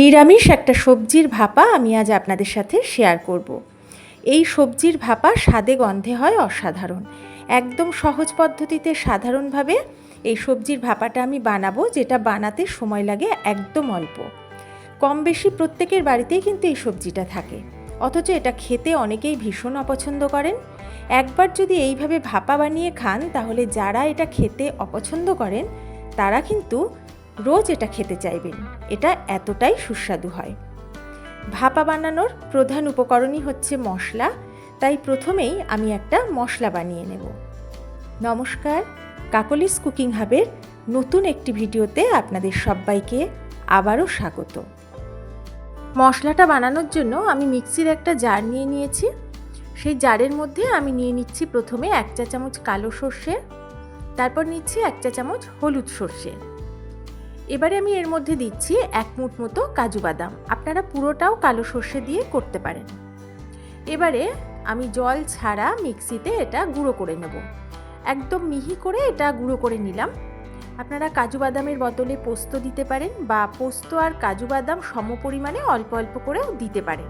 নিরামিষ একটা সবজির ভাপা আমি আজ আপনাদের সাথে শেয়ার করব। এই সবজির ভাপা স্বাদে গন্ধে হয় অসাধারণ। একদম সহজ পদ্ধতিতে সাধারণভাবে এই সবজির ভাপাটা আমি বানাবো, যেটা বানাতে সময় লাগে একদম অল্প। কম বেশি প্রত্যেকের বাড়িতেই কিন্তু এই সবজিটা থাকে। অথচ এটা খেতে অনেকেই ভীষণ অপছন্দ করেন। একবার যদি এইভাবে ভাপা বানিয়ে খান, তাহলে যারা এটা খেতে অপছন্দ করেন, তারা কিন্তু রোজ এটা খেতে চাইবেন। এটা এতটাই সুস্বাদু হয়। ভাপা বানানোর প্রধান উপকরণই হচ্ছে মশলা, তাই প্রথমেই আমি একটা মশলা বানিয়ে নেব। নমস্কার, কাকলিস কুকিং হাবের নতুন একটি ভিডিওতে আপনাদের সবাইকে আবারও স্বাগত। মশলাটা বানানোর জন্য আমি মিক্সির একটা জার নিয়ে নিয়েছি। সেই জারের মধ্যে আমি নিয়ে নিচ্ছি প্রথমে এক চা চামচ কালো সর্ষে, তারপর নিচ্ছি এক চা চামচ হলুদ সর্ষে। এবারে আমি এর মধ্যে দিচ্ছি এক মুঠ মতো কাজু বাদাম। আপনারা পুরোটাও কালো সর্ষে দিয়ে করতে পারেন। এবারে আমি জল ছাড়া মিক্সিতে এটা গুঁড়ো করে নেব। একদম মিহি করে এটা গুঁড়ো করে নিলাম। আপনারা কাজু বাদামের বদলে পোস্ত দিতে পারেন বা পোস্ত আর কাজু বাদাম সম পরিমাণে অল্প অল্প করেও দিতে পারেন।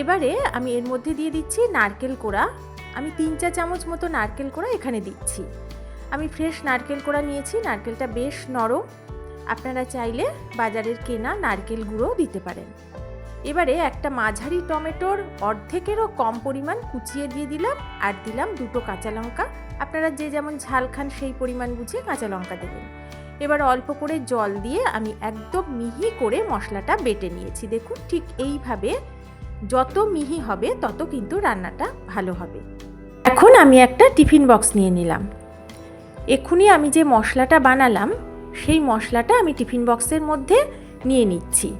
এবারে আমি এর মধ্যে দিয়ে দিচ্ছি নারকেল কোড়া। আমি তিন চা চামচ মতো নারকেল কোড়া এখানে দিচ্ছি। আমি ফ্রেশ নারকেল কোড়া নিয়েছি, নারকেলটা বেশ নরম। আপনারা চাইলে বাজারের কেনা নারকেল গুঁড়ো দিতে পারেন। এবারে একটা মাঝারি টমেটোর অর্ধেকেরও কম পরিমাণ কুচিয়ে দিয়ে দিলাম, আর দিলাম দুটো কাঁচা লঙ্কা। আপনারা যে যেমন ঝাল খান সেই পরিমাণ বুঝে কাঁচা লঙ্কা দেবেন। এবার অল্প করে জল দিয়ে আমি একদম মিহি করে মশলাটা বেটে নিয়েছি। দেখুন, ঠিক এইভাবে যত মিহি হবে তত কিন্তু রান্নাটা ভালো হবে। এখন আমি একটা টিফিন বক্স নিয়ে নিলাম। এক্ষুনি আমি যে মশলাটা বানালাম, সেই মশলাটা আমি টিফিন বক্সের মধ্যে নিয়ে নিচ্ছি।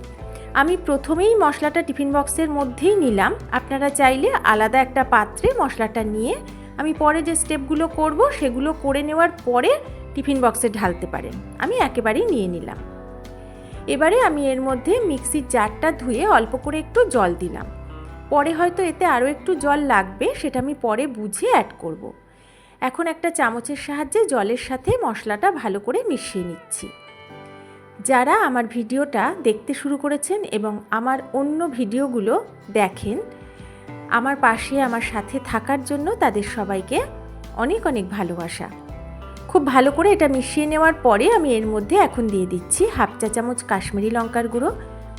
আমি প্রথমেই মশলাটা টিফিন বক্সের মধ্যেই নিলাম। আপনারা চাইলে আলাদা একটা পাত্রে মশলাটা নিয়ে আমি পরে যে স্টেপগুলো করব, সেগুলো করে নেওয়ার পরে টিফিন বক্সে ঢালতে পারেন। আমি একেবারেই নিয়ে নিলাম। এবারে আমি এর মধ্যে মিক্সির জারটা ধুয়ে অল্প করে একটু জল দিলাম। পরে হয়তো এতে আরও একটু জল লাগবে, সেটা আমি পরে বুঝে অ্যাড করব। এখন একটা চামচের সাহায্যে জলের সাথে মশলাটা ভালো করে মিশিয়ে নিচ্ছি। যারা আমার ভিডিওটা দেখতে শুরু করেছেন এবং আমার অন্য ভিডিওগুলো দেখেন, আমার পাশে আমার সাথে থাকার জন্য তাদের সবাইকে অনেক অনেক ভালোবাসা। খুব ভালো করে এটা মিশিয়ে নেওয়ার পরে আমি এর মধ্যে এখন দিয়ে দিচ্ছি হাফ চা চামচ কাশ্মীরি লঙ্কার গুঁড়ো,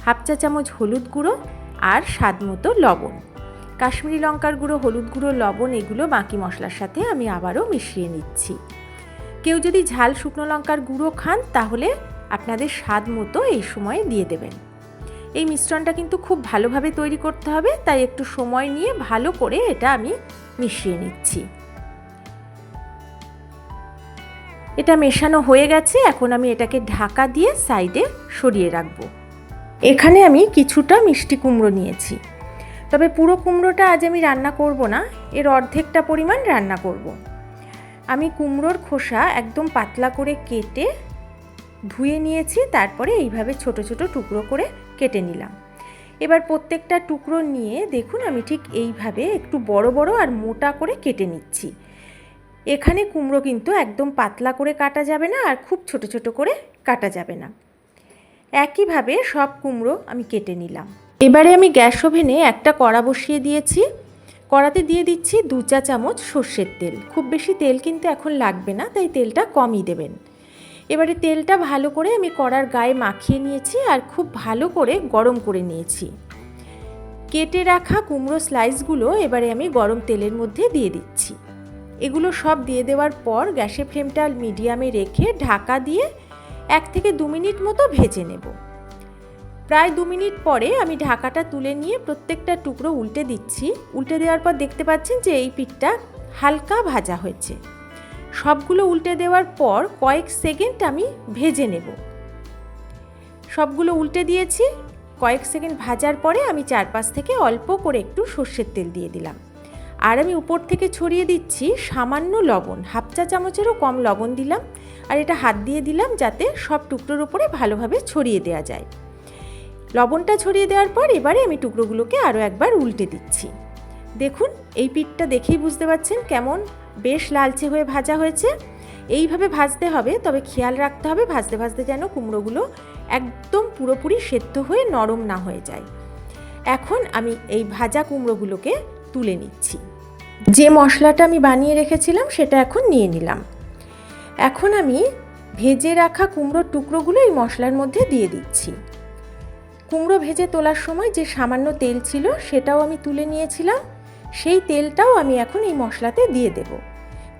হাফ চা চামচ হলুদ গুঁড়ো আর স্বাদ মতো লবণ। কাশ্মীরি লঙ্কার গুঁড়ো, হলুদ গুঁড়ো, লবণ এগুলো বাকি মশলার সাথে আমি আবারও মিশিয়ে নিচ্ছি। কেউ যদি ঝাল শুকনো লঙ্কার গুঁড়ো খান, তাহলে আপনাদের স্বাদ মতো এই সময়ে দিয়ে দেবেন। এই মিশ্রণটা কিন্তু খুব ভালোভাবে তৈরি করতে হবে, তাই একটু সময় নিয়ে ভালো করে এটা আমি মিশিয়ে নিচ্ছি। এটা মেশানো হয়ে গেছে, এখন আমি এটাকে ঢাকা দিয়ে সাইডে সরিয়ে রাখব। এখানে আমি কিছুটা মিষ্টি কুমড়ো নিয়েছি। তবে পুরো কুমড়োটা আজ আমি রান্না করব না, এর অর্ধেকটা পরিমাণ রান্না করব। আমি কুমড়োর খোসা একদম পাতলা করে কেটে ধুয়ে নিয়েছি, তারপরে এইভাবে ছোট ছোট টুকরো করে কেটে নিলাম। এবার প্রত্যেকটা টুকরো নিয়ে দেখুন আমি ঠিক এইভাবে একটু বড় বড় আর মোটা করে কেটে নিচ্ছি। এখানে কুমড়ো কিন্তু একদম পাতলা করে কাটা যাবে না আর খুব ছোট ছোট করে কাটা যাবে না। একইভাবে সব কুমড়ো আমি কেটে নিলাম। এবারে আমি গ্যাস ওভেনে একটা কড়া বসিয়ে দিয়েছি। কড়াতে দিয়ে দিচ্ছি দু চা চামচ সর্ষের তেল। খুব বেশি তেল কিন্তু এখন লাগবে না, তাই তেলটা কমই দেবেন। এবারে তেলটা ভালো করে আমি কড়ার গায়ে মাখিয়ে নিয়েছি আর খুব ভালো করে গরম করে নিয়েছি। কেটে রাখা কুমড়ো স্লাইসগুলো এবারে আমি গরম তেলের মধ্যে দিয়ে দিচ্ছি। এগুলো সব দিয়ে দেওয়ার পর গ্যাসের ফ্লেমটা মিডিয়ামে রেখে ঢাকা দিয়ে এক থেকে দু মিনিট মতো ভেজে নেব। প্রায় দু মিনিট পরে আমি ঢাকাটা তুলে নিয়ে প্রত্যেকটা টুকরো উল্টে দিচ্ছি। উল্টে দেওয়ার পর দেখতে পাচ্ছেন যে এই পিঠটা হালকা ভাজা হয়েছে। সবগুলো উল্টে দেওয়ার পর কয়েক সেকেন্ড আমি ভেজে নেব। সবগুলো উল্টে দিয়েছি। কয়েক সেকেন্ড ভাজার পরে আমি চারপাশ থেকে অল্প করে একটু সর্ষের তেল দিয়ে দিলাম। আর আমি উপর থেকে ছড়িয়ে দিচ্ছি সামান্য লবণ। হাফ চা চামচেরও কম লবণ দিলাম। আর এটা হাত দিয়ে দিলাম যাতে সব টুকরোর উপরে ভালোভাবে ছড়িয়ে দেওয়া যায়। লবণটা ছড়িয়ে দেওয়ার পর এবারে আমি টুকরোগুলোকে আরও একবার উল্টে দিচ্ছি। দেখুন, এই পিঠটা দেখেই বুঝতে পারছেন কেমন বেশ লালচে হয়ে ভাজা হয়েছে। এইভাবে ভাজতে হবে, তবে খেয়াল রাখতে হবে ভাজতে ভাজতে যেন কুমড়োগুলো একদম পুরোপুরি সেদ্ধ হয়ে নরম না হয়ে যায়। এখন আমি এই ভাজা কুমড়োগুলোকে তুলে নিচ্ছি। যে মশলাটা আমি বানিয়ে রেখেছিলাম, সেটা এখন নিয়ে নিলাম। এখন আমি ভেজে রাখা কুমড়োর টুকরোগুলো এই মশলার মধ্যে দিয়ে দিচ্ছি। কুমড়ো ভেজে তোলার সময় যে সামান্য তেল ছিল সেটাও আমি তুলে নিয়েছিলাম। সেই তেলটাও আমি এখন এই মশলাতে দিয়ে দেব।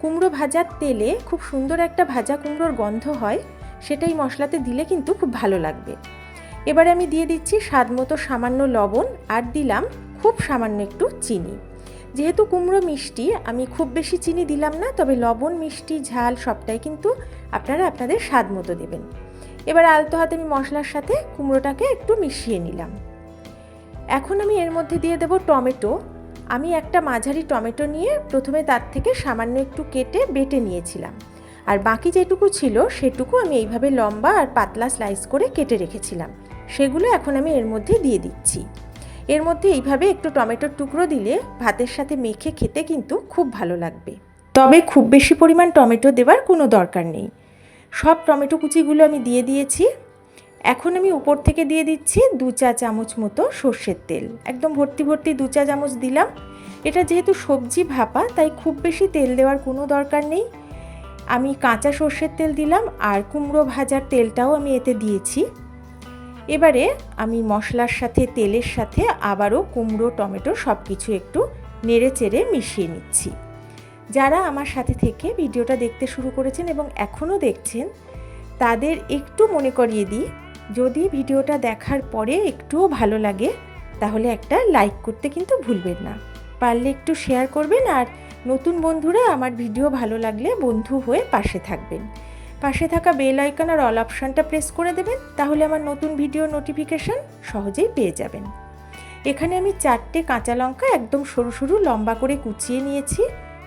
কুমড়ো ভাজার তেলে খুব সুন্দর একটা ভাজা কুমড়োর গন্ধ হয়, সেটাই মশলাতে দিলে কিন্তু খুব ভালো লাগবে। এবারে আমি দিয়ে দিচ্ছি স্বাদ মতো সামান্য লবণ আর দিলাম খুব সামান্য একটু চিনি। যেহেতু কুমড়ো মিষ্টি, আমি খুব বেশি চিনি দিলাম না, তবে লবণ, মিষ্টি, ঝাল সবটাই কিন্তু আপনারা আপনাদের স্বাদ মতো দেবেন। এবার আলতো হাতে আমি মশলার সাথে কুমড়োটাকে একটু মিশিয়ে নিলাম। এখন আমি এর মধ্যে দিয়ে দেব টমেটো। আমি একটা মাঝারি টমেটো নিয়ে প্রথমে তার থেকে সামান্য একটু কেটে বেটে নিয়েছিলাম। আর বাকি যেটুকু ছিল সেটুকু আমি এইভাবে লম্বা আর পাতলা স্লাইস করে কেটে রেখেছিলাম। সেগুলো এখন আমি এর মধ্যে দিয়ে দিচ্ছি। এর মধ্যে এইভাবে একটু টমেটোর টুকরো দিলে ভাতের সাথে মেখে খেতে কিন্তু খুব ভালো লাগবে। তবে খুব বেশি পরিমাণ টমেটো দেওয়ার কোনো দরকার নেই। সব টমেটো কুচিগুলো আমি দিয়ে দিয়েছি। এখন আমি উপর থেকে দিয়ে দিচ্ছি দু চা চামচ মতো সর্ষের তেল। একদম ভর্তি ভর্তি দু চা চামচ দিলাম। এটা যেহেতু সবজি ভাপা, তাই খুব বেশি তেল দেওয়ার কোনো দরকার নেই। আমি কাঁচা সর্ষের তেল দিলাম আর কুমড়ো ভাজার তেলটাও আমি এতে দিয়েছি। এবারে আমি মশলার সাথে, তেলের সাথে আবারও কুমড়ো, টমেটো সব কিছু একটু নেড়ে চেড়ে মিশিয়ে নিচ্ছি। যারা আমার সাথে থেকে ভিডিওটা দেখতে শুরু করেছেন এবং এখনও দেখছেন, তাদের একটু মনে করিয়ে দিই, যদি ভিডিওটা দেখার পরে একটুও ভালো লাগে, তাহলে একটা লাইক করতে কিন্তু ভুলবেন না। পারলে একটু শেয়ার করবেন আর নতুন বন্ধুরা আমার ভিডিও ভালো লাগলে বন্ধু হয়ে পাশে থাকবেন। পাশে থাকা বেল আইকন আর অল অপশানটা প্রেস করে দেবেন, তাহলে আমার নতুন ভিডিও নোটিফিকেশান সহজেই পেয়ে যাবেন। এখানে আমি চারটে কাঁচা লঙ্কা একদম সরু সরু লম্বা করে কুচিয়ে নিয়েছি।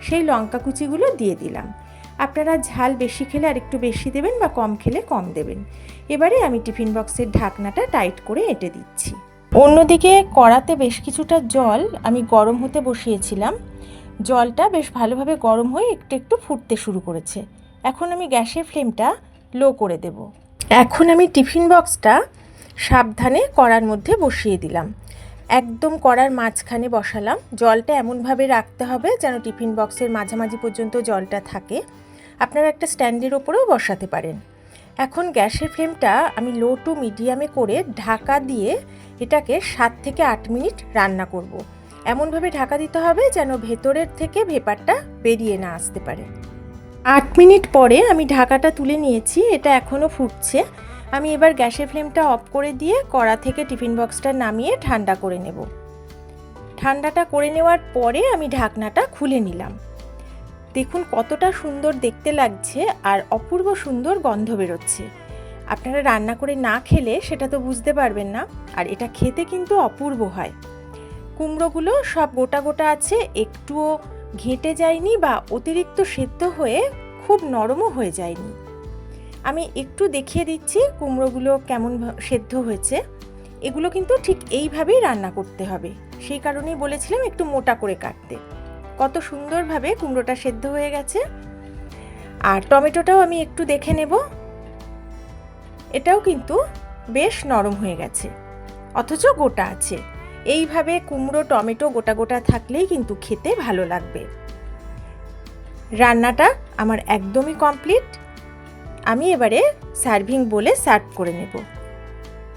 সেই লঙ্কা কুচিগুলো দিয়ে দিলাম। আপনারা ঝাল বেশি খেলে আর একটু বেশি দেবেন বা কম খেলে কম দেবেন। এবারে আমি টিফিন বক্সের ঢাকনাটা টাইট করে এঁটে দিচ্ছি। অন্যদিকে কড়াতে বেশ কিছুটা জল আমি গরম হতে বসিয়েছিলাম। জলটা বেশ ভালোভাবে গরম হয়ে একটু একটু ফুটতে শুরু করেছে। এখন আমি গ্যাসের ফ্লেমটা লো করে দেব। এখন আমি টিফিন বক্সটা সাবধানে কড়ার মধ্যে বসিয়ে দিলাম। একদম কড়ার মাঝখানে বসালাম। জলটা এমনভাবে রাখতে হবে যেন টিফিন বক্সের মাঝামাঝি পর্যন্ত জলটা থাকে। আপনারা একটা স্ট্যান্ডের ওপরেও বসাতে পারেন। এখন গ্যাসের ফ্লেমটা আমি লো টু মিডিয়ামে করে ঢাকা দিয়ে এটাকে সাত থেকে আট মিনিট রান্না করব। এমনভাবে ঢাকা দিতে হবে যেন ভেতরের থেকে ভেপারটা বেরিয়ে না আসতে পারে। আট মিনিট পরে আমি ঢাকাটা তুলে নিয়েছি, এটা এখনও ফুটছে। আমি এবার গ্যাসের ফ্লেমটা অফ করে দিয়ে কড়া থেকে টিফিন বক্সটা নামিয়ে ঠান্ডা করে নেব। ঠান্ডাটা করে নেওয়ার পরে আমি ঢাকনাটা খুলে নিলাম। দেখুন কতটা সুন্দর দেখতে লাগছে আর অপূর্ব সুন্দর গন্ধ বেরোচ্ছে। আপনারা রান্না করে না খেলে সেটা তো বুঝতে পারবেন না, আর এটা খেতে কিন্তু অপূর্ব হয়। কুমড়োগুলো সব গোটা গোটা আছে, একটুও ঘেঁটে যায়নি বা অতিরিক্ত সেদ্ধ হয়ে খুব নরমও হয়ে যায়নি। আমি একটু দেখিয়ে দিচ্ছি কুমড়োগুলো কেমন সেদ্ধ হয়েছে। এগুলো কিন্তু ঠিক এইভাবেই রান্না করতে হবে। সেই কারণেই বলেছিলাম একটু মোটা করে কাটতে। কত সুন্দরভাবে কুমড়োটা সেদ্ধ হয়ে গেছে। আর টমেটোটাও আমি একটু দেখে নেব। এটাও কিন্তু বেশ নরম হয়ে গেছে। অথচ গোটা আছে। এইভাবে কুমড়ো, টমেটো গোটা গোটা থাকলেই কিন্তু খেতে ভালো লাগবে। রান্নাটা আমার একদমই কমপ্লিট। আমি এবারে সার্ভিং বলে সার্ভ করে নেব।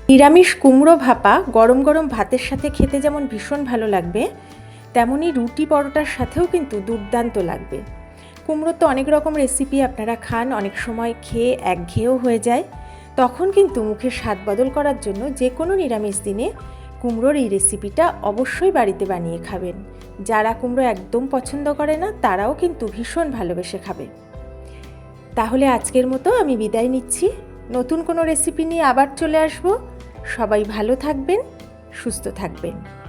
নিরামিষ কুমড়ো ভাপা গরম গরম ভাতের সাথে খেতে যেমন ভীষণ ভালো লাগবে তেমনই রুটি পরোটার সাথেও কিন্তু দুর্দান্ত লাগবে। কুমড়ো তো অনেক রকম রেসিপি আপনারা খান, অনেক সময় খেয়ে একঘেয়েও হয়ে যায়। তখন কিন্তু মুখের স্বাদ বদল করার জন্য যে কোনো নিরামিষ দিনে কুমড়োর এই রেসিপিটা অবশ্যই বাড়িতে বানিয়ে খাবেন। যারা কুমড়ো একদম পছন্দ করে না, তারাও কিন্তু ভীষণ ভালোবেসে খাবে। তাহলে আজকের মতো আমি বিদায় নিচ্ছি। নতুন কোনো রেসিপি নিয়ে আবার চলে আসব। সবাই ভালো থাকবেন, সুস্থ থাকবেন।